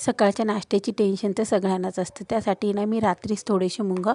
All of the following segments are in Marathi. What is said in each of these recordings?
सकाळच्या नाश्त्याची टेन्शन तर सगळ्यांनाच असतं. त्यासाठी ना मी रात्रीच थोडेसे मुंग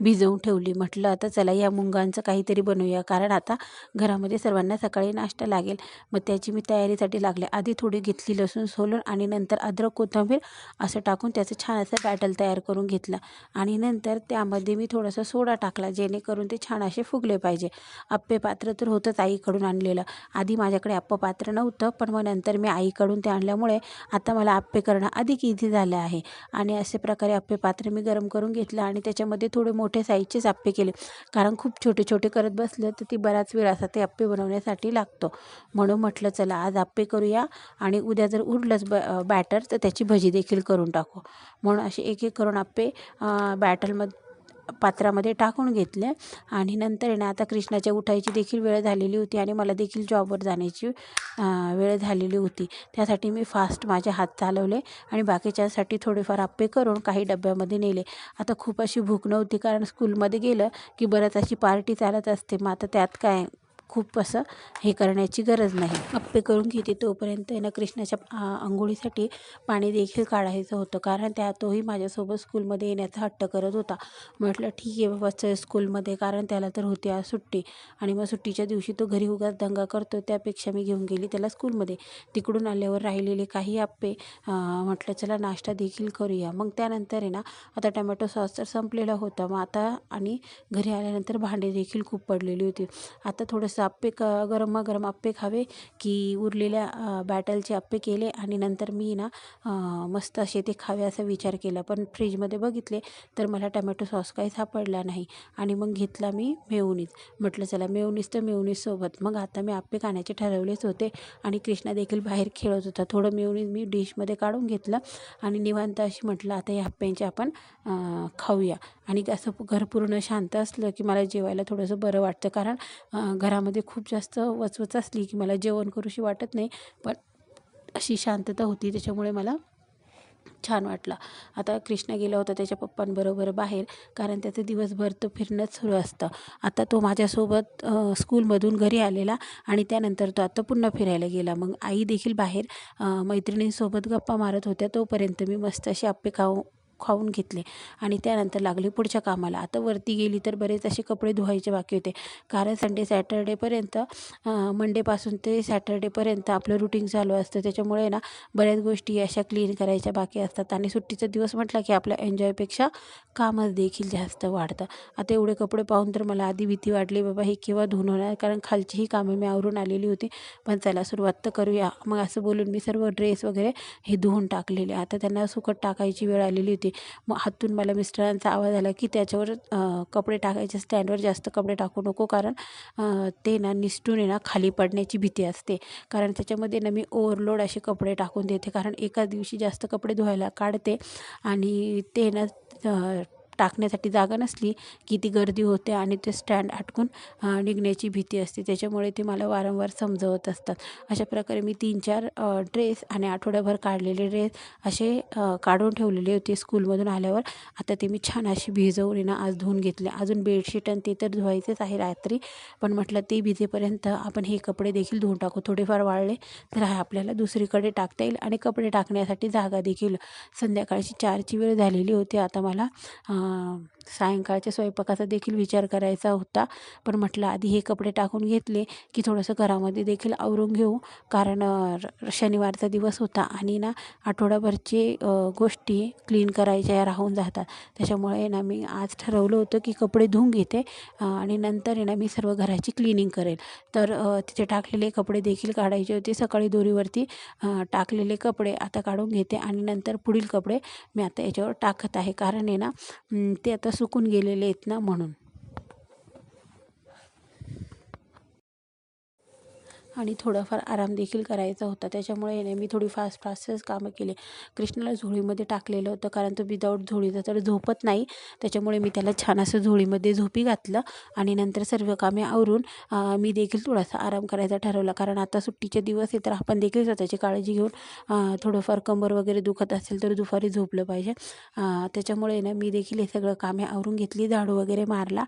भिजवून ठेवली. म्हटलं आता चला या मुंगांचं काहीतरी बनवूया. कारण आता घरामध्ये सर्वांना सकाळी नाश्ता लागेल. मग त्याची मी तयारीसाठी लागले. आधी थोडी घेतली लसूण सोलून आणि नंतर अद्रक कोथिंबीर असं टाकून त्याचं छान असं बॅटल तयार करून घेतलं. आणि नंतर त्यामध्ये मी थोडासा सोडा टाकला जेणेकरून ते छान असे फुगले पाहिजे. आप्पे पात्र तर होतंच आईकडून आणलेलं. आधी माझ्याकडे आप्पा पात्र नव्हतं पण मग नंतर मी आईकडून ते आणल्यामुळे आता मला आप्पे करणं अधिक इझी झालं आहे? आणि असे प्रकारे आप्पे पात्र मी गरम करून घेतलं आणि त्याच्यामध्ये थोडे मोठे साईजचेच आप्पे केले. कारण खूप छोटे छोटे करत बसलं तर ती बराच वेळ असा ते आप्पे बनवण्यासाठी लागतो. म्हणून म्हटलं चला आज आप्पे करूया आणि उद्या जर उरलंच ब बॅटर तर त्याची भजी देखील करून टाकू. म्हणून असे एक एक करून आप्पे बॅटरमध्ये पात्रामध्ये टाकून घेतले आणि नंतर आहे ना आता कृष्णाच्या उठायची देखील वेळ झालेली होती आणि मला देखील जॉबवर जाण्याची वेळ झालेली होती. त्यासाठी मी फास्ट माझे हात चालवले आणि बाकीच्यासाठी थोडेफार आप्पे करून काही डब्यामध्ये नेले. आता खूप अशी भूक नव्हती कारण स्कूलमध्ये गेलं की बरंच अशी पार्टी चालत असते. मग आता त्यात काय खूप असं हे करण्याची गरज नाही. आप्पे करून घेते तोपर्यंत आहे ना कृष्णाच्या आंघोळीसाठी पाणी देखील काढायचं होतं. कारण त्या तोही माझ्यासोबत स्कूलमध्ये येण्याचा हट्ट करत होता. म्हटलं ठीक आहे बाबा चल स्कूलमध्ये. कारण त्याला तर होती आज सुट्टी. आणि मग सुट्टीच्या दिवशी तो घरी उगाच दंगा करतो त्यापेक्षा मी घेऊन गेली त्याला स्कूलमध्ये. तिकडून आल्यावर राहिलेले काही आप्पे म्हटलं चला नाश्ता देखील करूया. मग त्यानंतर आहे ना आता टमॅटो सॉस तर संपलेला होता. मग आता आणि घरी आल्यानंतर भांडे देखील खूप पडलेली होती. आता थोडंसं आप्पे क गरम आप्पे खावे की उरलेल्या बॅटलचे आप्पे केले आणि नंतर मी ना मस्त असे ते खावे असा विचार केला. पण फ्रीजमध्ये बघितले तर मला टमॅटो सॉस काही सापडला नाही आणि मग घेतला मी मेवनीत म्हटलं चला मेवनीस तर मेवनीजसोबत मग आता मी आप्पे खाण्याचे ठरवलेच होते आणि कृष्णा देखील बाहेर खेळत होता. थोडं मेवनीज मी डिशमध्ये काढून घेतलं आणि निवांत अशी म्हटलं आता या आप्प्यांचे आपण खाऊया. आणि असं घर पूर्ण शांत असलं की मला जेवायला थोडंसं बरं वाटतं. कारण घरामध्ये खूप जास्त वचवच असली की मला जेवण करूशी वाटत नाही. पण अशी शांतता होती त्याच्यामुळे मला छान वाटला. आता कृष्णा गेला होता त्याच्या पप्पांबरोबर बाहेर कारण त्याचं दिवसभर तर फिरणंच सुरू असतं. आता तो माझ्यासोबत स्कूलमधून घरी आलेला आणि त्यानंतर तो आता पुन्हा फिरायला गेला. मग आई देखील बाहेर मैत्रिणींसोबत गप्पा मारत होत्या. तोपर्यंत मी मस्त असे आप्पे खाऊ खाऊन घेतले. आणि त्यानंतर लागले पुढच्या कामाला. आता वरती गेली तर बरेच असे कपडे धुवायचे बाकी होते. कारण संडे सॅटर्डेपर्यंत मंडेपासून ते सॅटर्डेपर्यंत आपलं रुटीन चालू असतं. त्याच्यामुळे ना बऱ्याच गोष्टी अशा क्लीन करायच्या बाकी असतात. आणि सुट्टीचा दिवस म्हटला की आपल्या एन्जॉयपेक्षा कामच देखील जास्त वाढतं. आता एवढे कपडे पाहून तर मला आधी भीती वाटली बाबा हे केव्हा धुवून होणार? कारण खालचीही कामं मी आवरून आलेली होती. पण चला सुरुवात तर करूया. मग असं बोलून मी सर्व ड्रेस वगैरे हे धुवून टाकलेले. आता त्यांना सुकट टाकायची वेळ आलेली होती. मग हातून मला मिस्टरांचा आवाज आला की त्याच्यावर कपडे टाकायचे स्टँडवर जास्त कपडे टाकू नको कारण ते ना निसटून ना खाली पडण्याची भीती असते. कारण त्याच्यामध्ये ना मी ओव्हरलोड असे कपडे टाकून देते. कारण एकाच दिवशी जास्त कपडे धुवायला काढते आणि ते ना टाकण्यासाठी जागा नसली की ती गर्दी होते आणि ते स्टँड आटकून निघण्याची भीती असते. त्याच्यामुळे ते मला वारंवार समजवत असतात. अशा प्रकारे मी तीन चार ड्रेस आणि आठवड्याभर काढलेले ड्रेस असे काढून ठेवलेले होते स्कूलमधून आल्यावर. आता ते मी छान अशी भिजवून ना आज धुवून घेतले. अजून बेडशीट आणि ते तर धुवायचेच आहे रात्री. पण म्हटलं ते भिजेपर्यंत आपण हे कपडे देखील धुवून टाकू. थोडेफार वाळले तर आपल्याला दुसरीकडे टाकता येईल आणि कपडे टाकण्यासाठी जागा देखील. संध्याकाळची चारची वेळ झालेली होती. आता मला सायंकाळच्या स्वयंपाकाचा देखील विचार करायचा होता. पण म्हटलं आधी हे कपडे टाकून घेतले की थोडंसं घरामध्ये देखील आवरून घेऊ. कारण शनिवारचा दिवस होता आणि ना आठवडाभरचे गोष्टी क्लीन करायच्या राहून जातात. त्याच्यामुळे ना मी आज ठरवलं होतं की कपडे धुवून घेते आणि नंतर आहे ना मी सर्व घराची क्लिनिंग करेल. तर तिथे टाकलेले कपडे देखील काढायचे होते. सकाळी दोरीवरती टाकलेले कपडे आता काढून घेते आणि नंतर पुढील कपडे मी आता याच्यावर टाकत आहे. कारण आहे ना ते आता सुकून गेलेले आहेत ना म्हणून. आणि थोडाफार आराम देखील करायचा होता. त्याच्यामुळे ना मी थोडी फास्ट फास्टच कामं केले. कृष्णाला झोळीमध्ये टाकलेलं होतं कारण तो विदाऊट झोळीचा तर झोपत नाही. त्याच्यामुळे मी त्याला छान असं झोळीमध्ये झोपी घातलं आणि नंतर सर्व कामे आवरून मी देखील थोडासा आराम करायचा ठरवला. कारण आता सुट्टीचे दिवस आहे तर आपण देखील स्वतःची काळजी घेऊन थोडंफार कंबर वगैरे दुखत असेल तर दुपारी झोपलं पाहिजे. त्याच्यामुळे ना मी देखील हे सगळं कामे आवरून घेतली. झाडू वगैरे मारला.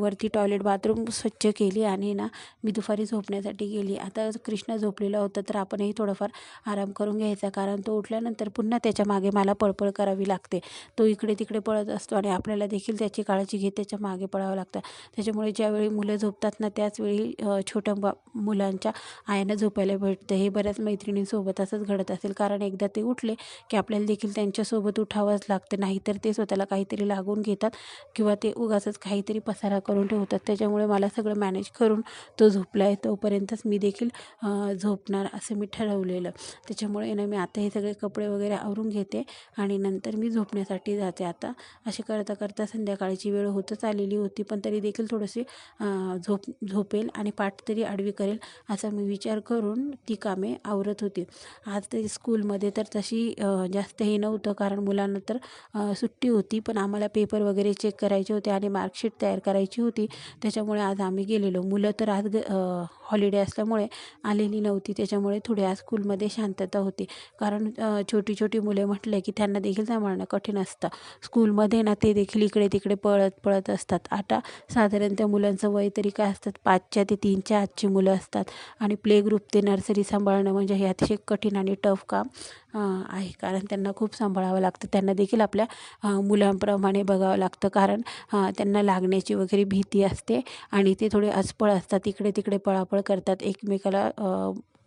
वरती टॉयलेट बाथरूम स्वच्छ केली आणि ना मी दुपारी झोपण्यासाठी गेली. आता कृष्ण झोपलेला होता तर आपणही थोडंफार आराम करून घ्यायचा कारण तो उठल्यानंतर पुन्हा त्याच्यामागे मला पळपळ करावी लागते. तो इकडे तिकडे पळत असतो आणि आपल्याला देखील त्याची काळजी घेत त्याच्यामागे पळावं लागतं. त्याच्यामुळे ज्यावेळी मुलं झोपतात ना त्याचवेळी छोट्या बा मुलांच्या आयानं झोपायला भेटतं. हे बऱ्याच मैत्रिणींसोबत असंच घडत असेल कारण एकदा ते उठले की आपल्याला देखील त्यांच्यासोबत उठावंच लागतं. नाहीतर ते स्वतःला काहीतरी लागून घेतात किंवा ते उगाचच काहीतरी पसारा करून ठेवतात. त्याच्यामुळे मला सगळं मॅनेज करून तो झोपला आहे तोपर्यंतच मी देखील देखील झोपणार असं मी ठरवलेलं. त्याच्यामुळे ना मी आता हे सगळे कपडे वगैरे आवरून घेते आणि नंतर मी झोपण्यासाठी जाते. आता असे करता करता संध्याकाळची वेळ होतच आलेली होती पण तरी देखील थोडीशी झोप झोपेल आणि पाठ तरी आडवी करेल असा मी विचार करून ती कामे आवरत होती. आज तरी स्कूलमध्ये तर तशी जास्त हे नव्हतं कारण मुलांना तर सुट्टी होती पण आम्हाला पेपर वगैरे चेक करायचे होते आणि मार्कशीट तयार करायची होती. त्याच्यामुळे आज आम्ही गेलेलो. मुलं तर आज ग हॉलिडे असल्यामुळे आलेली नव्हती. त्याच्यामुळे थोडी आज स्कूलमध्ये शांतता होती. कारण छोटी छोटी मुले म्हटले की त्यांना देखील सांभाळणं कठीण असतं. स्कूलमध्ये ना ते देखील इकडे तिकडे पळत पळत असतात. आता साधारण त्या मुलांचं वय तरी काय असतात? पाचच्या ते तीनच्या आजची मुलं असतात. आणि प्ले ग्रुप ते नर्सरी सांभाळणं म्हणजे हे अतिशय कठीण आणि टफ काम. आहे. कारण त्यांना खूप सांभाळावं लागतं. त्यांना देखील आपल्या मुलांप्रमाणे बघावं लागतं. कारण त्यांना लागण्याची वगैरे भीती असते आणि ते थोडे अस्पळ असतात. इकडे तिकडे पळापळ करतात. एकमेकाला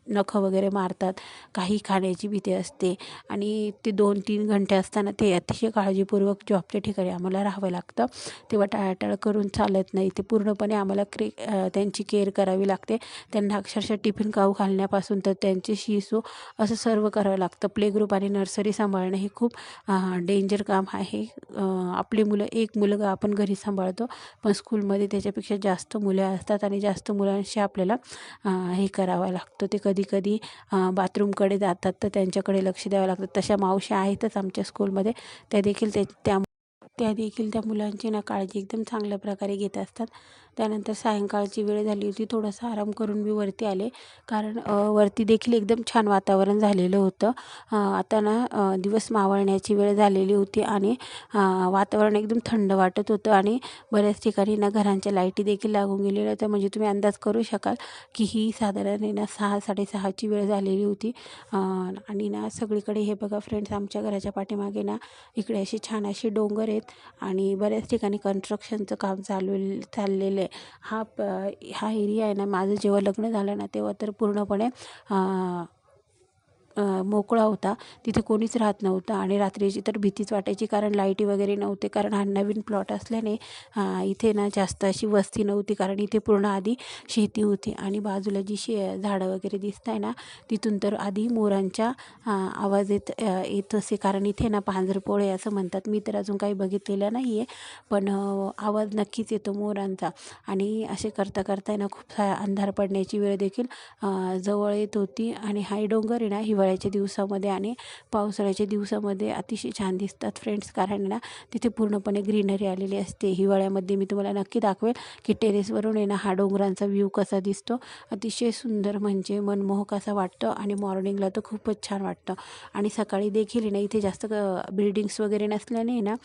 नखं वगैरे मारतात काही खाण्याची भीती असते आणि ते दोन तीन घंटे असताना ते अतिशय काळजीपूर्वक जॉबच्या ठिकाणी आम्हाला राहावं लागतं. तेव्हा टाळाटाळ करून चालत नाही. ते पूर्णपणे आम्हाला क्रे त्यांची केअर करावी लागते. त्यांना अक्षरशः टिफिन खाऊ घालण्यापासून तर त्यांची शिसू असं सर्व करावं लागतं. प्ले ग्रुप आणि नर्सरी सांभाळणं हे खूप डेंजर काम आहे. आपली मुलं एक मुलगा आपण घरी सांभाळतो पण स्कूलमध्ये त्याच्यापेक्षा जास्त मुलं असतात आणि जास्त मुलांशी आपल्याला हे करावं लागतं. ते कधी कधी बाथरूमकडे जातात तर त्यांच्याकडे लक्ष द्यावं लागतं. तशा मावश्या आहेतच आमच्या स्कूलमध्ये. त्या देखील ते त्या त्या देखील त्या मुलांची ना काळजी एकदम चांगल्या प्रकारे घेत असतात. त्यानंतर सायंकाळची वेळ झाली होती थोडासा आराम करून मी वरती आले. कारण वरती देखील एकदम छान वातावरण झालेलं होतं. आता ना दिवस मावळण्याची वेळ झालेली होती आणि वातावरण एकदम थंड वाटत होतं आणि बऱ्याच ठिकाणी ना घरांच्या लाईटी देखील लागून गेलेल्या होत्या. म्हणजे तुम्ही अंदाज करू शकाल की ही साधारण ना सहा साडेसहाची वेळ झालेली होती. आणि ना सगळीकडे हे बघा फ्रेंड्स आमच्या घराच्या पाठीमागे ना इकडे असे छान असे डोंगर आहेत. आणि बऱ्याच ठिकाणी कन्स्ट्रक्शनचं काम चालू चाललेलं आहे. हा प हा एरिया आहे ना माझं जेव्हा लग्न झालं ना तेव्हा तर पूर्णपणे मोकळा होता. तिथे कोणीच राहत नव्हतं आणि रात्रीची तर भीतीच वाटायची कारण लाईटी वगैरे नव्हते. कारण हा नवीन प्लॉट असल्याने इथे ना जास्त अशी वस्ती नव्हती. कारण इथे पूर्ण आधी शेती होती आणि बाजूला जी शे झाडं वगैरे दिसत आहे ना तिथून तर आधी मोरांच्या आवाज येत येत असे. कारण इथे ना पांजरपोळे असं म्हणतात. मी तर अजून काही बघितलेलं नाही आहे पण आवाज नक्कीच येतो मोरांचा. आणि असे करता करता ना खूप अंधार पडण्याची वेळ देखील जवळ येत होती. आणि हाय डोंगर आहे ना हिवाळ्याच्या दिवसामध्ये आणि पावसाळ्याच्या दिवसामध्ये अतिशय छान दिसतात फ्रेंड्स. कारण ना तिथे पूर्णपणे ग्रीनरी आलेली असते. हिवाळ्यामध्ये मी तुम्हाला नक्की दाखवेल की टेरेसवरून आहे ना हा डोंगरांचा व्ह्यू कसा दिसतो. अतिशय सुंदर म्हणजे मनमोहक असा वाटतं आणि मॉर्निंगला तर खूपच छान वाटतं. आणि सकाळी देखील ना इथे जास्त बिल्डिंग्स वगैरे नसल्याने ना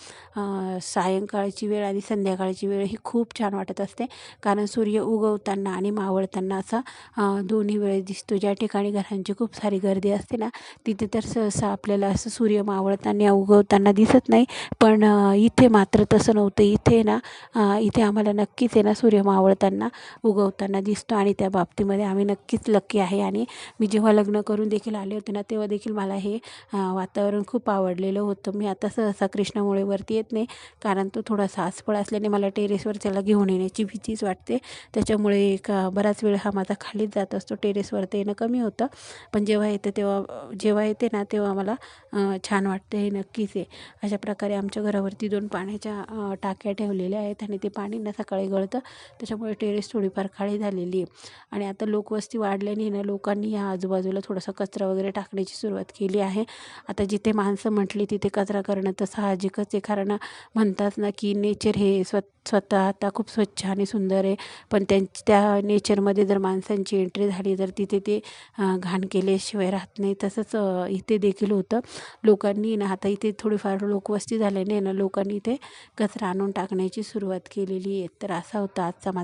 सायंकाळची वेळ आणि संध्याकाळची वेळ ही खूप छान वाटत असते. कारण सूर्य उगवताना आणि मावळताना असा दोन्ही वेळ दिसतो. ज्या ठिकाणी घरांची खूप सारी गर्दी असते ना तिथे तर सहसा आपल्याला असं सूर्य मावळताना उगवताना दिसत नाही. पण इथे मात्र तसं नव्हतं. इथे ना इथे आम्हाला नक्कीच आहे ना सूर्य मावळताना उगवताना दिसतो आणि त्या बाबतीमध्ये आम्ही नक्कीच लक्की आहे. आणि मी जेव्हा लग्न करून देखील आले होते ना तेव्हा देखील मला हे वातावरण खूप आवडलेलं होतं. मी आता सहसा कृष्णामुळे वरती येत नाही कारण तो थोडासा आसपळ असल्याने मला टेरेसवर त्याला घेऊन येण्याची भीतीच वाटते. त्याच्यामुळे एक बराच वेळ हा माझा खालीच जात असतो. टेरेसवरती येणं कमी होतं. पण जेव्हा येतं तेव्हा जेव्हा येते ना तेव्हा मला छान वाटते. हे नक्कीच आहे. अशा प्रकारे आमच्या घरावरती दोन पाण्याच्या टाक्या ठेवलेल्या आहेत आणि ते पाणी ना सकाळी गळतं. त्याच्यामुळे टेरेस थोडीफार काळी झालेली आहे. आणि आता लोकवस्ती वाढल्याने ना लोकांनी या आजूबाजूला थोडासा कचरा वगैरे टाकण्याची सुरुवात केली आहे. आता जिथे माणसं म्हटली तिथे कचरा करणं तर साहजिकच आहे. कारण म्हणतात ना की नेचर हे स्व स्वतः आता खूप स्वच्छ आणि सुंदर आहे. पण त्यांच्या त्या नेचरमध्ये जर माणसांची एंट्री झाली तर तिथे ते घाण केल्याशिवाय राहत नाही. तसं तसंच इथे देखील होतं. लोकांनी ना आता इथे थोडीफार लोकवस्ती झाल्याने ना लोकांनी इथे कचरा आणून टाकण्याची सुरुवात केलेली आहे. तर असा होता आजचा माझा